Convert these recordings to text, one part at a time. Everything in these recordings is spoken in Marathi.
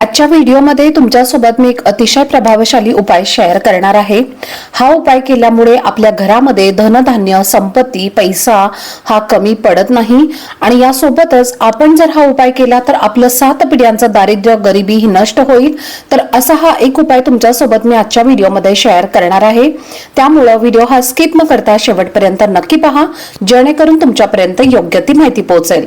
आजच्या व्हिडिओमध्ये तुमच्यासोबत मी एक अतिशय प्रभावशाली उपाय शेअर करणार आहे. हा उपाय केल्यामुळे आपल्या घरामध्ये धनधान्य संपत्ती पैसा हा कमी पडत नाही आणि यासोबतच आपण जर हा उपाय केला तर आपलं सात पिढ्यांचं दारिद्र्य गरिबी ही नष्ट होईल. तर असा हा एक उपाय तुमच्यासोबत मी आजच्या व्हिडिओमध्ये शेअर करणार आहे. त्यामुळं व्हिडिओ हा स्किप न करता शेवटपर्यंत नक्की पहा. जेणेकरून तुमच्यापर्यंत योग्य ती माहिती पोहोचेल.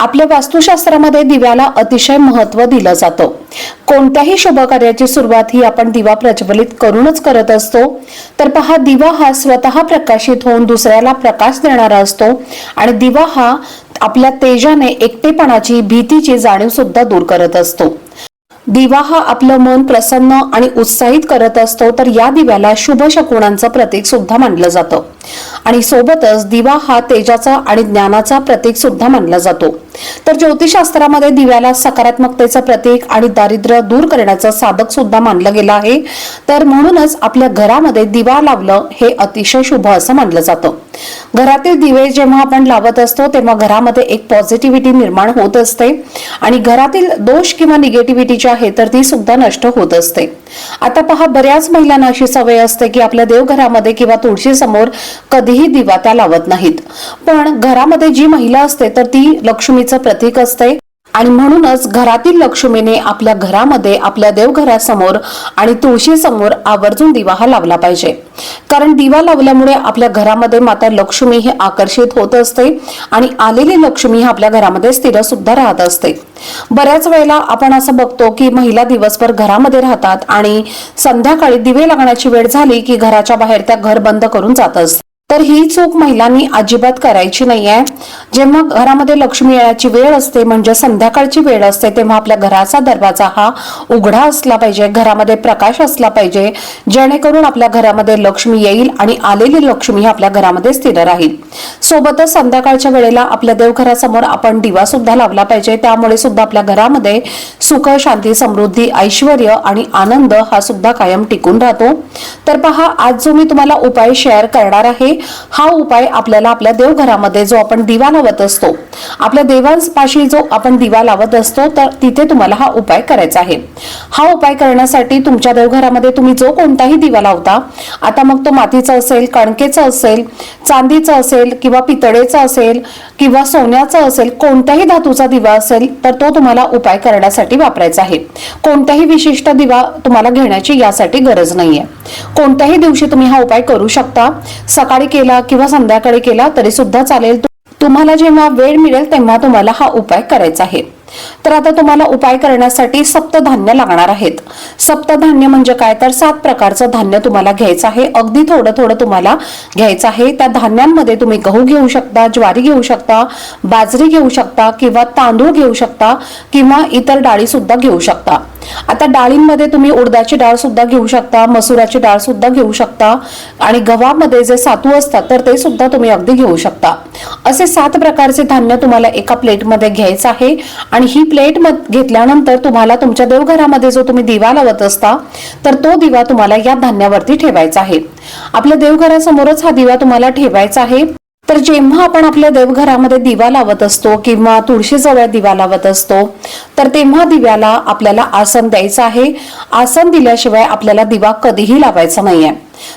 आपल्या वास्तुशास्त्रामध्ये दिव्याला अतिशय महत्त्व दिलं जातं. कोणत्याही शुभ कार्याची सुरुवात ही आपण दिवा प्रज्वलित करूनच करत असतो. तर पहा दिवा हा स्वतः प्रकाशित होऊन दुसऱ्याला प्रकाश देणारा असतो आणि दिवा हा आपल्या तेजाने एकटेपणाची भीतीची जाणीव सुद्धा दूर करत असतो. दिवा हा आपलं मन प्रसन्न आणि उत्साहित करत असतो तर या दिव्याला शुभ शकुणांचं प्रतीक सुद्धा मानलं जातं. आणि सोबतच दिवा हा तेजाचा आणि ज्ञानाचा प्रतीक सुद्धा मानला जातो. तर ज्योतिषशास्त्रामध्ये दिव्याला सकारात्मकतेचं प्रतीक आणि दारिद्र्य दूर करण्याचं साधक सुद्धा मानलं गेलं आहे. तर म्हणूनच आपल्या घरामध्ये दिवा लावलं हे अतिशय शुभ असं मानलं जातं. घरातील दिवे जेव्हा आपण लावत असतो तेव्हा घरामध्ये एक पॉझिटिव्हिटी निर्माण होत असते आणि घरातील दोष किंवा निगेटिव्हिटी जी आहे तर ती सुद्धा नष्ट होत असते. आता पहा बऱ्याच महिलांना अशी सवय असते की आपल्या देवघरामध्ये किंवा तुळशी समोर कधीही दिवा त्या लावत नाहीत. पण घरामध्ये जी महिला असते तर ती लक्ष्मीचं प्रतीक असते. आणि म्हणूनच घरातील लक्ष्मीने आपल्या घरामध्ये आपल्या देवघरासमोर आणि तुळशीसमोर आवर्जून दिवा हा लावला पाहिजे. कारण दिवा लावल्यामुळे आपल्या घरामध्ये माता लक्ष्मी ही आकर्षित होत असते आणि आलेली लक्ष्मी ही आपल्या घरामध्ये स्थिर सुद्धा राहत असते. बऱ्याच वेळेला आपण असं बघतो की महिला दिवसभर घरामध्ये राहतात आणि संध्याकाळी दिवे लागण्याची वेळ झाली की घराच्या बाहेर त्या घर बंद करून जात असतात. तर ही चूक महिलांनी अजिबात करायची नाहीये. जेव्हा घरामध्ये लक्ष्मी येण्याची वेळ असते म्हणजे संध्याकाळची वेळ असते तेव्हा आपल्या घराचा दरवाजा हा उघडा असला पाहिजे घरामध्ये प्रकाश असला पाहिजे जेणेकरून आपल्या घरामध्ये लक्ष्मी येईल आणि आलेली लक्ष्मी ही आपल्या घरामध्ये स्थिर राहील. सोबतच संध्याकाळच्या वेळेला आपल्या देवघरासमोर आपण दिवा सुद्धा लावला पाहिजे. त्यामुळे सुद्धा आपल्या घरामध्ये सुख शांती समृद्धी ऐश्वर आणि आनंद हा सुद्धा कायम टिकून राहतो. तर पहा आज जो मी तुम्हाला उपाय शेअर करणार आहे हा उपाय आपल्याला आपल्या देवघरामध्ये जो आपण दिवा लावत असतो आपल्या देवांपाशी जो आपण दिवा लावत असतो तर तिथे तुम्हाला हा उपाय करायचा आहे. हा उपाय करण्यासाठी तुमच्या देवघरामध्ये तुम्ही जो कोणताही दिवा लावता आता मग तो मातीचा असेल कणकेचा असेल चांदीचा असेल किंवा पितळेचा असेल किंवा सोन्याचा असेल कोणत्याही धातूचा दिवा असेल तर तो तुम्हाला उपाय करण्यासाठी वापरायचा आहे. कोणत्याही विशिष्ट दिवा तुम्हाला घेण्याची यासाठी गरज नाहीये. कोणत्याही दिवशी तुम्ही हा उपाय करू शकता. सकाळी केला किंवा संध्याकाळी केला तरी सुद्धा चालेल. तुम्हाला जेव्हा वेळ मिळेल तेव्हा तुम्हाला हा उपाय करायचा आहे. तर आता तुम्हाला उपाय करण्यासाठी सप्तधान्य लागणार आहेत. सप्तधान्य म्हणजे काय? तर सात प्रकारचं धान्य तुम्हाला घ्यायचं आहे. अगदी थोडं थोडं तुम्हाला घ्यायचं आहे. त्या धान्यांमध्ये तुम्ही गहू घेऊ शकता ज्वारी घेऊ शकता बाजरी घेऊ शकता किंवा तांदूळ घेऊ शकता किंवा इतर डाळी सुद्धा घेऊ शकता. आता डाळींमध्ये तुम्ही उडदाची डाळ सुद्धा घेऊ शकता मसुराची डाळ सुद्धा घेऊ शकता आणि गव्हामध्ये जे सातू असतात तर ते सुद्धा तुम्ही अगदी घेऊ शकता. असे सात प्रकारचे धान्य तुम्हाला एका प्लेटमध्ये घ्यायचं आहे आणि ही प्लेट घेतल्यानंतर तुम्हाला तुमच्या देवघरामध्ये जो तुम्ही दिवा लावत असता तर तो दिवा तुम्हाला या धान्यावरती ठेवायचा आहे. आपल्या देवघरासमोरच हा दिवा तुम्हाला ठेवायचा आहे. तर जेव्हा आपण आपल्या देवघरामध्ये दिवा लावत असतो किंवा तुळशीजवळ दिवा लावत असतो तर तेव्हा दिव्याला आपल्याला आसन द्यायचं आहे. आसन दिल्याशिवाय आपल्याला दिवा कधीही लावायचा नाहीये.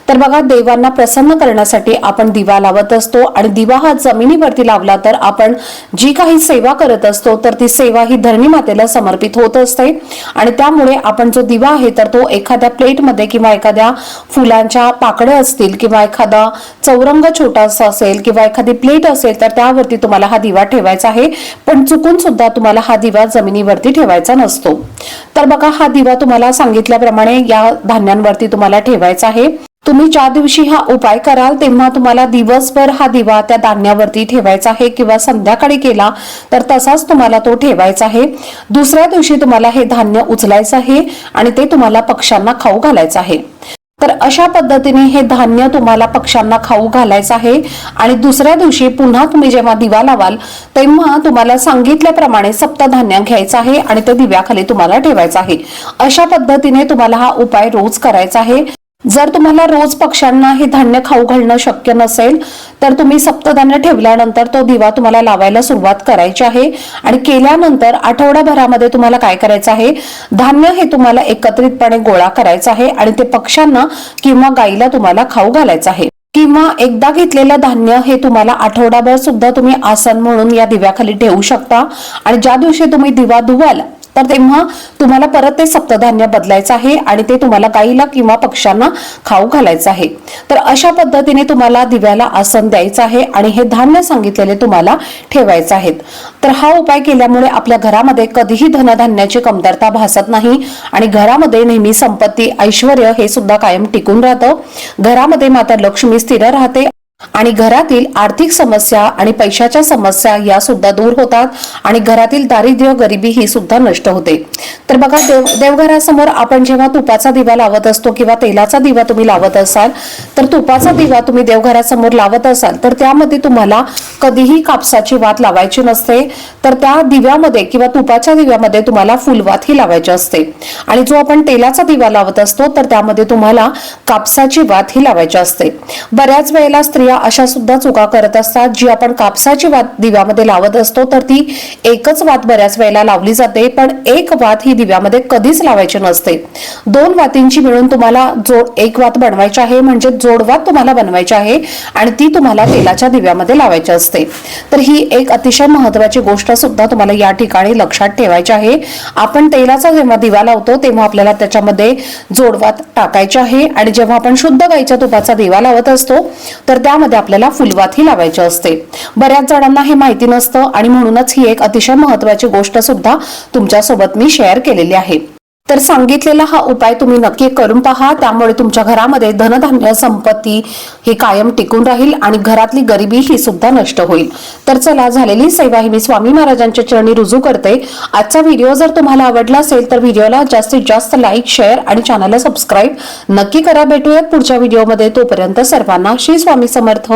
तर बघा देवांना प्रसन्न करण्यासाठी आपण दिवा लावत असतो आणि दिवा हा जमिनीवरती लावला तर आपण जी काही सेवा करत असतो तर ती सेवा ही धरणी मातेला समर्पित होत असते. आणि त्यामुळे आपण जो दिवा आहे तर तो एखाद्या प्लेटमध्ये किंवा एखाद्या फुलांच्या पाकड्या असतील किंवा एखादा चौरंग छोटासा असेल किंवा एखादी प्लेट असेल तर त्यावरती तुम्हाला हा दिवा ठेवायचा आहे. पण चुकून सुद्धा तुम्हाला हा दिवा जमिनीवरती ठेवायचा नसतो. तर बघा हा दिवा तुम्हाला सांगितल्याप्रमाणे या धान्यांवरती तुम्हाला ठेवायचा आहे. तुम्ही ज्या दिवशी हा उपाय कराल तेव्हा तुम्हाला दिवसभर हा दिवा त्या धान्यावरती ठेवायचा आहे किंवा संध्याकाळी केला तर तसाच तुम्हाला तो ठेवायचा आहे. दुसऱ्या दिवशी तुम्हाला हे धान्य उचलायचं आहे आणि ते तुम्हाला पक्ष्यांना खाऊ घालायचं आहे. तर अशा पद्धतीने हे धान्य तुम्हाला पक्ष्यांना खाऊ घालायचं आहे आणि दुसऱ्या दिवशी पुन्हा तुम्ही जेव्हा दिवा लावाल तेव्हा तुम्हाला सांगितल्याप्रमाणे सप्तधान्य घ्यायचं आहे आणि ते दिव्याखाली तुम्हाला ठेवायचं आहे. अशा पद्धतीने तुम्हाला हा उपाय रोज करायचा आहे. जर तुम्हाला रोज पक्ष्यांना हे धान्य खाऊ घालणं शक्य नसेल तर तुम्ही सप्तधान्य ठेवल्यानंतर तो दिवा तुम्हाला लावायला सुरुवात करायची आहे. आणि केल्यानंतर आठवडाभरामध्ये तुम्हाला काय करायचं आहे? धान्य हे तुम्हाला एकत्रितपणे गोळा करायचं आहे आणि ते पक्ष्यांना किंवा गाईला तुम्हाला खाऊ घालायचं आहे. किंवा एकदा घेतलेलं धान्य हे तुम्हाला आठवडाभर सुद्धा तुम्ही आसन म्हणून या दिव्याखाली ठेवू शकता. आणि ज्या दिवशी तुम्ही दिवा धुवाल तर तेव्हा तुम्हाला परत ते सप्तधान्य बदलायचं आहे आणि ते तुम्हाला गाईला किंवा पक्ष्यांना खाऊ घालायचं आहे. तर अशा पद्धतीने तुम्हाला दिव्याला आसन द्यायचं आहे आणि हे धान्य सांगितलेले तुम्हाला ठेवायचं आहेत तर हा उपाय केल्यामुळे आपल्या घरामध्ये कधीही धनधान्याची कमतरता भासत नाही आणि घरामध्ये नेहमी संपत्ती ऐश्वर हे सुद्धा कायम टिकून राहतं. घरामध्ये माता लक्ष्मी स्थिर राहते. आणि घरातील आर्थिक समस्या आणि पैशाच्या समस्या या सुद्धा दूर होतात आणि घरातील दारिद्र्य गरिबी ही सुद्धा नष्ट होते. तर बघा देव देवघरासमोर आपण जेव्हा तुपाचा दिवा लावत असतो किंवा तेलाचा दिवा तुम्ही लावत असाल तर तुपाचा दिवा तुम्ही देवघरासमोर लावत असाल तर त्यामध्ये तुम्हाला कधीही कापसाची वात लावायची नसते. तर त्या दिव्यामध्ये किंवा तुपाच्या दिव्यामध्ये तुम्हाला फुलवात ही लावायची असते. आणि जो आपण तेलाचा दिवा लावत असतो तर त्यामध्ये तुम्हाला कापसाची वात ही लावायची असते. बऱ्याच वेळेला स्त्रिया अशा सुद्धा चुका करत असतात. जी आपण कापसाची वात दिव्यामध्ये लावत असतो तर ती एकच वात बऱ्याच वेळेला लावली जाते पण एक वात ही दिव्यामध्ये कधीच लावायची नसते. दोन वातींची मिळून तुम्हाला जोड एक वात बनवायची आहे म्हणजे जोडवात तुम्हाला बनवायची आहे आणि ती तुम्हाला तेलाच्या दिव्यामध्ये लावायची असते. तर ही एक अतिशय महत्वाची गोष्ट सुद्धा तुम्हाला या ठिकाणी लक्षात ठेवायची आहे. आपण तेलाचा जेव्हा दिवा लावतो तेव्हा आपल्याला त्याच्यामध्ये जोडवात टाकायचे आहे आणि जेव्हा आपण शुद्ध गाईच्या तुपाचा दिवा लावत असतो तर त्यामध्ये आपल्याला फुलवातही लावायची असते. बऱ्याच जणांना हे माहिती नसतं आणि म्हणूनच ही एक अतिशय महत्वाची गोष्ट सुद्धा तुमच्यासोबत मी शेअर केलेली आहे. तर सांगितलेला हा उपाय तुम्ही नक्की करून पहा. त्यामुळे तुमच्या घरामध्ये धनधान्य संपत्ती ही कायम टिकून राहील आणि घरातली गरिबी ही सुद्धा नष्ट होईल. तर चला झालेली सेवा ही मी स्वामी महाराजांच्या चरणी रुजू करते. आजचा व्हिडिओ जर तुम्हाला आवडला असेल तर व्हिडिओला जास्तीत जास्त लाईक शेअर आणि चॅनलला सबस्क्राईब नक्की करा. भेटूयात पुढच्या व्हिडिओमध्ये. तोपर्यंत सर्वांना श्री स्वामी समर्थ.